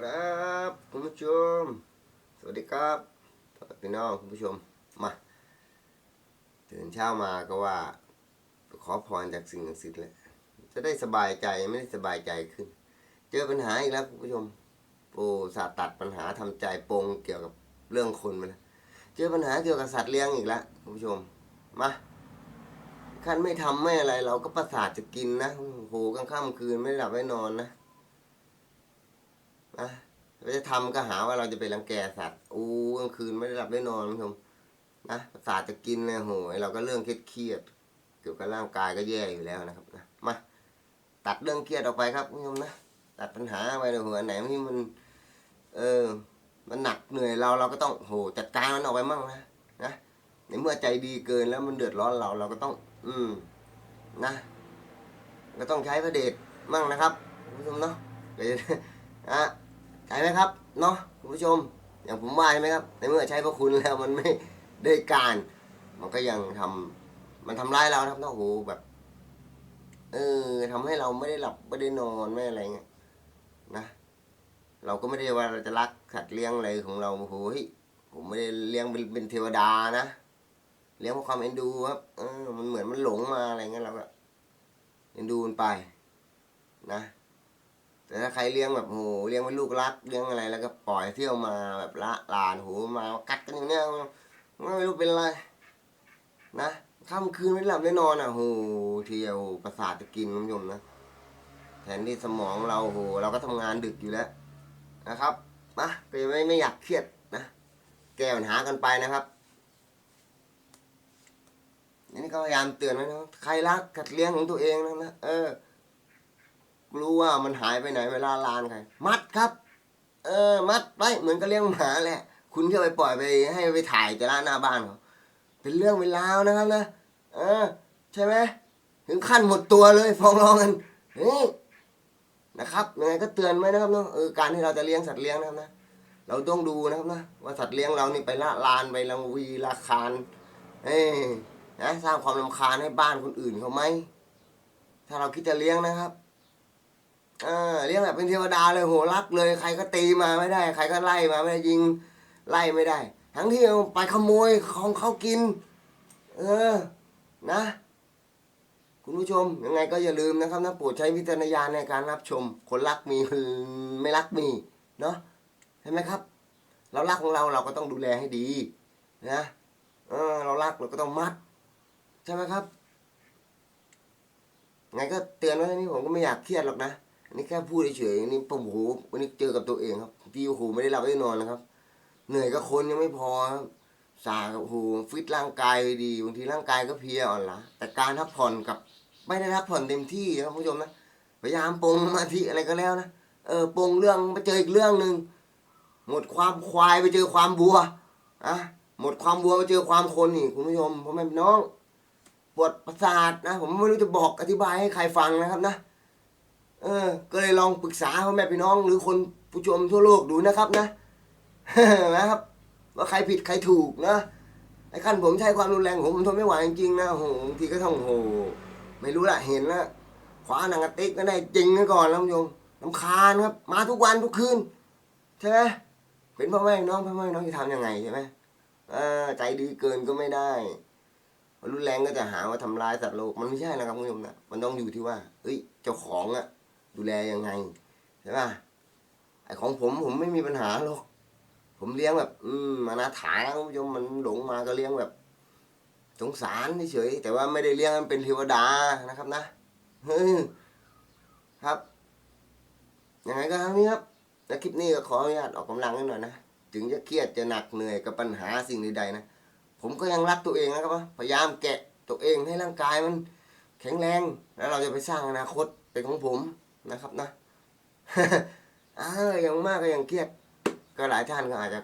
ครับคุณผู้ชม สวัสดีครับพี่น้องคุณผู้ชมมาตื่นเช้ามาก็ว่า ขอพรจากสิ่งศักดิ์สิทธิ์เลยจะได้สบายใจไม่ได้สบายใจขึ้น เจอปัญหาอีกแล้วคุณผู้ชมโอ้ศาสตร์ตัดปัญหาทำใจปรงเกี่ยวกับเรื่องคนมาแล้วเจอปัญหาเกี่ยวกับสัตว์เลี้ยงอีกแล้วคุณผู้ชมมาขั้นไม่ทำไม่อะไร เราก็ประสาทจะกินนะโหกลางค่ำคืนไม่หลับไม่นอนนะ นะเราจะทำก็หาว่าเราจะไปรังแกสัตว์อู้กลางคืนไม่ได้หลับได้นอนคุณผู้ชมนะประสาทจะกินเลยโหยเราก็เรื่องเครียดเกี่ยวกับร่างกายก็แย่อยู่แล้วนะครับนะมาตัดเรื่องเครียดออกไปครับคุณผู้ชมนะตัดปัญหาไปในหัวไหนที่มัน เออ มันหนักเหนื่อยเราเราก็ต้องโหจัดการมันออกไปมั่งนะนะในเมื่อใจดีเกินแล้วมันเดือดร้อนเราเราก็ต้อง อืม นะ ก็ต้องใช้พระเดชมั่งนะครับคุณผู้ชมเนาะเดี๋ยวนะ ช่ไหมครับเนาะคุณผู้ชม อย่างผมว่าใช่ไหมครับในเมื่อใช้พระคุณแล้วมันไม่ได้การ มันก็ยังทำมันทำร้ายเราครับเนาะโอ้โหแบบ เออทำให้เราไม่ได้หลับไม่ได้นอนไม่อะไรเงี้ยนะเราก็ไม่ได้ว่าเราจะรักสัตว์เลี้ยงอะไรของเราโอ้โหผมไม่ได้เลี้ยงเป็นเป็นเทวดานะเลี้ยงเพราะความเอ็นดูครับเออมันเหมือนมันหลงมาอะไรเงี้ยเราก็เอ็นดูมันไป นะ แต่ถ้าใครเลี้ยงแบบโหเลี้ยงเป็นลูกรักเลี้ยงอะไรแล้วก็ปล่อยเที่ยวมาแบบละลานโหมากัดกันอย่างเนี้ยไม่รู้เป็นไรนะค่ำคืนไม่หลับไม่นอนอะโหเที่ยวประสาทจะกินคุณผู้ชมนะแทนที่สมองเราโหเราก็ทำงานดึกอยู่แล้วนะครับนะก็ไม่ไม่อยากเครียดนะแก้ปัญหากันไปนะครับนี่ก็พยายามเตือนไว้นะใครรักกัดเลี้ยงของตัวเองนะนะเออ รู้ว่ามันหายไปไหนเวลาลานใครมัดครับ เออ มัดไปเหมือนกับเลี้ยงหมาแหละ คุณก็ไปปล่อยไปให้ไปถ่ายจะร้านหน้าบ้านเขาเป็นเรื่องเวลานะครับนะเออ ใช่ไหมถึงขั้นหมดตัวเลยฟ้องร้องกันนี่นะครับยังไงก็เตือนไว้นะครับเนาะเออการที่เราจะเลี้ยงสัตว์เลี้ยงนะครับนะเราต้องดูนะครับนะว่าสัตว์เลี้ยงเรานี่ไปละลานไปรังวีราคานเอ้ยนะสร้างความรำคาญให้บ้านคนอื่นเขาไหมถ้าเราคิดจะเลี้ยงนะครับ เออเลี้ยงแบบเป็นเทวดาเลยโหรักเลย ใครก็ตีมาไม่ได้ ใครก็ไล่มาไม่ได้ยิงไล่ไม่ได้ ทั้งที่ไปขโมยของเขากิน เออ นะ คุณผู้ชมยังไงก็อย่าลืมนะครับนะโปรดใช้วิจารณญาณในการรับชม คนรักมีไม่รักมี เนาะเห็นไหมครับ เรารักของเราเราก็ต้องดูแลให้ดี นะเออ เรารักเราก็ต้องมัด ใช่ไหมครับไงก็เตือนไว้นี่ผมก็ไม่อยากเครียดหรอกนะ นนี้แค่พูดเฉยๆนี่ผมโหวันนี้เจอกับตัวเองครับที่โอ้โหไม่ได้หลับไม่ได้นอนนะครับ เหนื่อยกับคนยังไม่พอครับสาโอ้โหฟิตร่างกายดีบางทีร่างกายก็เพลียอ่อนล้าแต่การพักผ่อนกับไม่ได้พักผ่อนเต็มที่ครับคุณผู้ชมนะพยายามปรงมาธิอะไรก็แล้วนะเออปรงเรื่องไปเจออีกเรื่องหนึ่งหมดความควายไปเจอความบัวอะหมดความบัวไปเจอความคนนี่คุณผู้ชมพ่อแม่พี่น้องปวดประสาทนะ ผมไม่รู้จะบอกอธิบายให้ใครฟังนะครับนะ เออ ก็เลยลองปรึกษาพ่อแม่พี่น้อง หรือคนผู้ชมทั่วโลกดูนะครับนะนะครับ ว่าใครผิดใครถูกนะไอ้ขั้นผมใช้ความรุนแรงผมผมทนไม่ไหวจริงๆนะโหบางทีก็ต้องโห ไม่รู้ละเห็นล้วขวาหนังกระติกก็ได้จริงนะก่อนแล้วคุณผู้ชมลำคาญครับ มาทุกวันทุกคืนใช่ไหมเป็นพ่อแม่พี่น้องพ่อแม่พี่น้องจะทำยังไงใช่ไหมเออใจดีเกินก็ไม่ได้รุนแรงก็จะหาว่าทำร้ายสัตว์โลกมันไม่ใช่นะครับคุณผู้ชมนะมันต้องอยู่ที่ว่าเอ้ย เจ้าของอะ ดูแลยังไงใช่ป่ะไอของผมผมไม่มีปัญหาหรอกผมเลี้ยงแบบ อืมมานาถานะคุณผู้ชมมันหลงมาก็เลี้ยงแบบ สงสารเฉยแต่ว่าไม่ได้เลี้ยงมันเป็นเทวดานะครับนะเฮ้ยครับยังไงก็ทำนี้ครับและคลิปนี้ก็ขออนุญาตออกกำลังนิดหน่อยนะถึงจะเครียดจะหนักเหนื่อยกับปัญหาสิ่งใดๆนะผมก็ยังรักตัวเองนะครับว่าพยายามแกะตัวเองให้ร่างกายมัน แข็งแรงแล้วเราจะไปสร้างอนาคตเป็นของผม นะครับนะเออย่างมากก็ยังเครียด ก็หลายท่านก็อาจจะ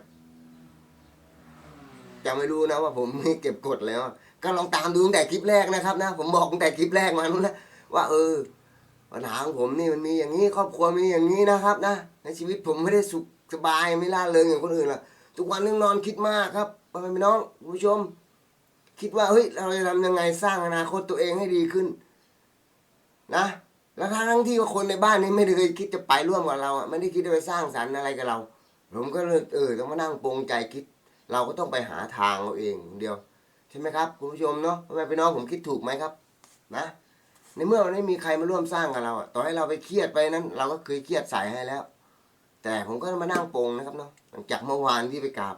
ยังไม่รู้นะว่าผมมีเก็บกดแล้ว ก็ลองตามดูตั้งแต่คลิปแรกนะครับ นะ ผมบอกตั้งแต่คลิปแรกมานู้นนะว่า เออปัญหาของผมนี่มันมีอย่างนี้ครอบครัวมีอย่างนี้นะครับ นะในชีวิตผมไม่ได้สุขสบายไม่ล่าเริงอย่างคนอื่นหรอกทุกวันนึงนอนคิดมากครับพ่อแม่พี่น้องผู้ชม คิดว่าเฮ้ยเราจะทำยังไงสร้างอนาคตตัวเองให้ดีขึ้น นะ แล้วทั้งที่ว่าคนในบ้านนี้ไม่ได้เคยคิดจะไปร่วมกับเราอะไม่ได้คิดจะไปสร้างสรรค์อะไรกับเรา ผมก็เลยเออต้องมานั่งปรงใจคิด เราก็ต้องไปหาทางเราเองเดียว ใช่ไหมครับคุณผู้ชมเนาะพ่อแม่พี่น้องผมคิดถูกไหมครับ นะในเมื่อมันไม่มีใครมาร่วมสร้างกับเราอะต่อให้เราไปเครียดไปนั้น เราก็เคยเครียดใส่ให้แล้ว แต่ผมก็มานั่งปรงนะครับเนาะหลังจากเมื่อวานที่ไปกราบ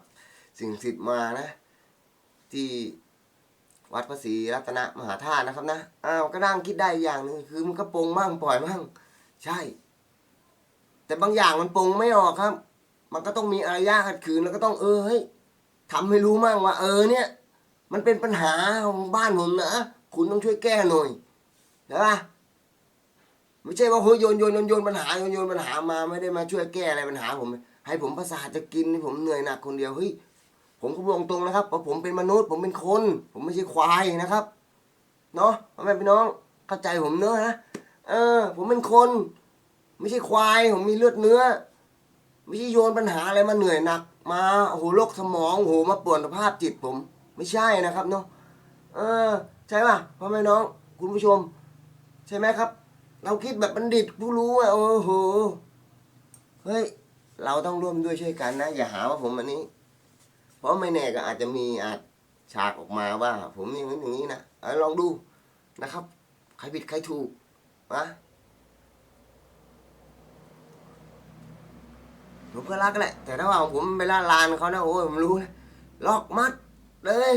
สิ่งศักดิ์สิทธิ์มานะ ที่ วัดพระศรีรัตนมหาธาตุนะครับนะอ้าวก็นั่งคิดได้อย่างหนึ่งคือมันก็ปรงมั่งปล่อยมั่งใช่ แต่บางอย่างมันปรงไม่ออกครับ มันก็ต้องมีอารยะขัดขืนแล้วก็ต้องเออเฮ้ยทำให้รู้มั่งว่า เออเนี่ย มันเป็นปัญหาของบ้านผมนะคุณต้องช่วยแก้หน่อยใช่ปะไม่ใช่ว่าโหยโยนโยนโยนโยนปัญหาโยนโยนปัญหามาไม่ได้มาช่วยแก้อะไรปัญหาผม ให้ผมประสาทจะกินผมเหนื่อยหนักคนเดียวเฮ้ย ผมก็บอกตรงนะครับเพราะผมเป็นมนุษย์ ผมเป็นคน ผมไม่ใช่ควายนะครับเนาะพ่อแม่พี่น้องเข้าใจผมเนอะนะเออ ผมเป็นคน ไม่ใช่ควายผมมีเลือดเนื้อ ไม่ใช่โยนปัญหาอะไรมาเหนื่อยหนัก มาโอ้โหโรคสมองโอ้โหมาป่วนสภาพจิตผม ไม่ใช่นะครับเนาะเออ ใช่ป่ะพ่อแม่น้อง คุณผู้ชม ใช่ไหมครับ เราคิดแบบบัณฑิตผู้รู้อะโอ้โหเฮ้ยเราต้องร่วมด้วยช่วยกันนะ อย่าหาว่าผมอันนี้ เพราะไม่แน่ก็อาจจะมีอาจฉากออกมาว่า ผมอย่างนี้อย่างนี้นะอลองดูนะครับ ใครผิดใครถูกนะผมก็รักแหละ แต่ถ้าว่าผมไปล่าลานเขานะโอ้ยผมรู้นะล็อกมัดเลย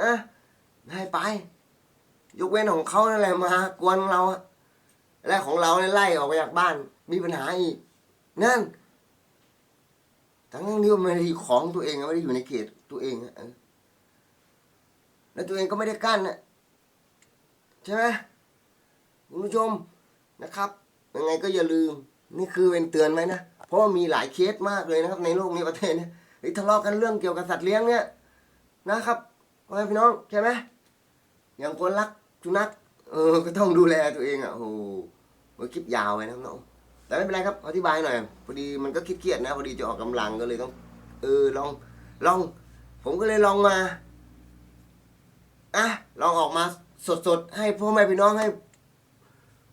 อะให้ไป ยกเว้นของเขานั่นแหละมากวนเราอะและของเราเนี่ยไล่ออกไปจากบ้าน มีปัญหาอีก นั่น ทั้งที่ว่าไม่ได้อยู่ของตัวเองไม่ได้อยู่ในเขตตัวเองอะแล้วตัวเองก็ไม่ได้กั้นนะใช่ไหมคุณผู้ชมนะครับยังไงก็อย่าลืม นี่คือเป็นเตือนไว้นะเพราะว่ามีหลายเคสมากเลยนะครับ ในโลกนี้ประเทศเนี้เฮ้ยทะเลาะกันเรื่องเกี่ยวกับสัตว์เลี้ยงเนี่ยนะครับพ่อแม่พี่น้องใช่ไหมอย่างคนรักสุนัขเออก็ต้องดูแลตัวเองอะโอ้โหคลิปยาวไว้นะครับน้อง แต่ไม่เป็นไรครับอธิบายหน่อยพอดีมันก็เครียดๆนะพอดีจะออกกำลังก็เลยต้องเออลองลอง ผมก็เลยลองมาอะลองออกมาสดๆให้พ่อแม่พี่น้องให้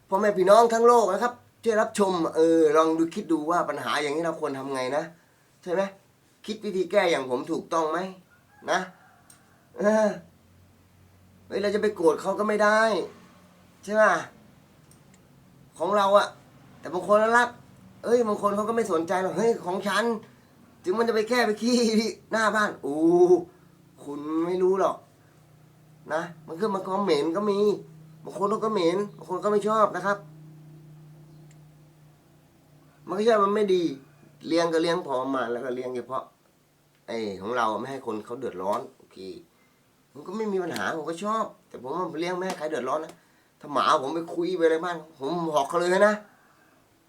พ่อแม่พี่น้องทั้งโลกนะครับช่วยรับชมเออลองดูคิดดูว่าปัญหาอย่างนี้เราควรทำไงนะใช่ไหมคิดวิธีแก้อย่างผมถูกต้องไหมนะเออเฮ้ยเราจะไปโกรธเขาก็ไม่ได้ ใช่ไหมของเราอะ แต่บางคนรัก เอ้ยบางคนเขาก็ไม่สนใจหรอกเฮ้ยของฉัน ถึงมันจะไปแค่ไปขี้ที่หน้าบ้านโอ้คุณไม่รู้หรอก นะ มันคือมันก็เหม็นก็มีบางคนเขาก็เหม็นบางคนก็ไม่ชอบนะครับ มันก็ใช่มันไม่ดี เลี้ยงก็เลี้ยงพอมาแล้วก็เลี้ยงเฉพาะไอ้ของเราไม่ให้คนเขาเดือดร้อนโอเคผมก็ไม่มีปัญหาผมก็ชอบ แต่ผมว่าเลี้ยงไม่ให้ใครเดือดร้อนนะถ้าหมาผมไปคุยไปอะไรบ้างผมบอกเขาเลยนะ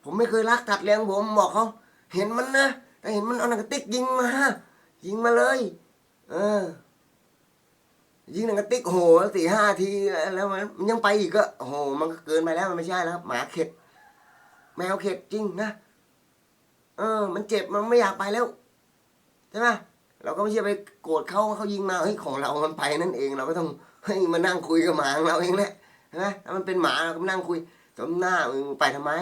ผมไม่เคยรักตัดเลี้ยงผมบอกเขาเห็นมันนะแต่เห็นมันเอาหนังกระติกยิงมายิงมาเลย เออ ยิงหนังกระติกโอ้โหสี่ห้าทีแล้วมันมันยังไปอีกก็โอ้โหมันก็เกินไปแล้วมันไม่ใช่แล้วหมาเข็ด แมวเข็ดจริงนะเออ มันเจ็บมันไม่อยากไปแล้วใช่ไหมเราก็ไม่ใช่ไปโกรธเขาเขายิงมาเฮ้ยของเรา มันไปนั่นเอง เราก็ต้องเฮ้ยมานั่งคุยกับหมาของเราเองแหละใช่ไหมถ้ามันเป็นหมาเราก็นั่งคุยสมหน้ามึงไปทำไม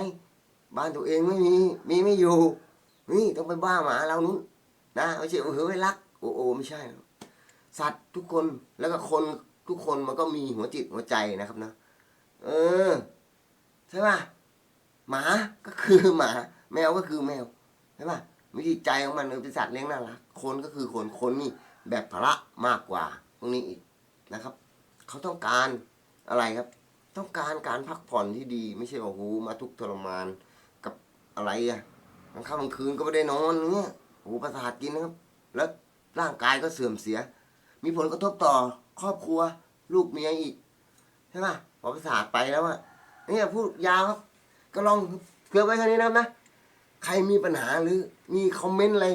บ้านตัวเองไม่มี มีไม่อยู่ นี่ต้องไปบ้าหมาเรานู้นนะไม่ใช่เออไม่รัก โอ้โอไม่ใช่ สัตว์ทุกคนแล้วก็คนทุกคนมันก็มีหัวจิตหัวใจนะครับนะ เออ ใช่ป่ะ หมาก็คือหมา แมวก็คือแมว ใช่ป่ะวิธีใจของมันเป็นสัตว์เลี้ยงน่ารัก คนก็คือคนคนนี่แบบพละมากกว่าพวกนี้อีกนะครับ เขาต้องการอะไรครับ ต้องการการพักผ่อนที่ดี ไม่ใช่ว่าโอ้โหมาทุกทรมาน อะไรอะกลางค่ำกลางคืนก็ไม่ได้นอนเนี่ยโอ้โหประสาทกินนะครับ แล้วร่างกายก็เสื่อมเสีย มีผลกระทบต่อครอบครัว ลูกเมียอีกใช่ป่ะพอประสาทไปแล้วอะเนี่ยพูดยาวครับ ก็ลองเพื่อไว้แค่นี้นะครับนะใครมีปัญหาหรือมีคอมเมนต์อะไร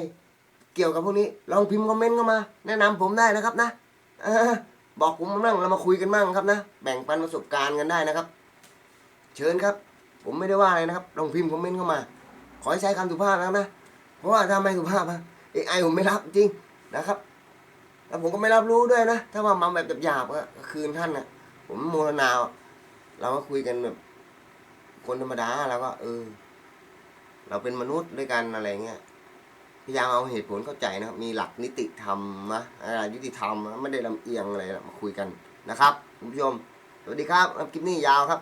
เกี่ยวกับพวกนี้ ลองพิมพ์คอมเมนต์เข้ามา แนะนำผมได้นะครับนะออบอกผมมั่งเรามาคุยกันมั่งครับนะ แบ่งปันประสบการณ์กันได้นะครับ เชิญครับ ผมไม่ได้ว่าอะไรนะครับลองพิมพ์คอมเมนต์เข้ามา ขอให้ใช้คำสุภาพนะนะ เพราะว่าถ้าไม่สุภาพอะเอไอผมไม่รับจริงนะครับ แล้วผมก็ไม่รับรู้ด้วยนะ ถ้าว่ามาแบบหยาบก็คืนท่านนะผมโมรณาเราก็คุยกันแบบคนธรรมดาเราก็ เออ เราเป็นมนุษย์ด้วยกันอะไรเงี้ยพยายามเอาเหตุผลเข้าใจนะครับ มีหลักนิติธรรมนะอะไรยุติธรรมนะไม่ได้ลำเอียงอะไรนะมาคุยกันนะครับคุณผู้ชมสวัสดีครับคลิปนี้ยาวครับ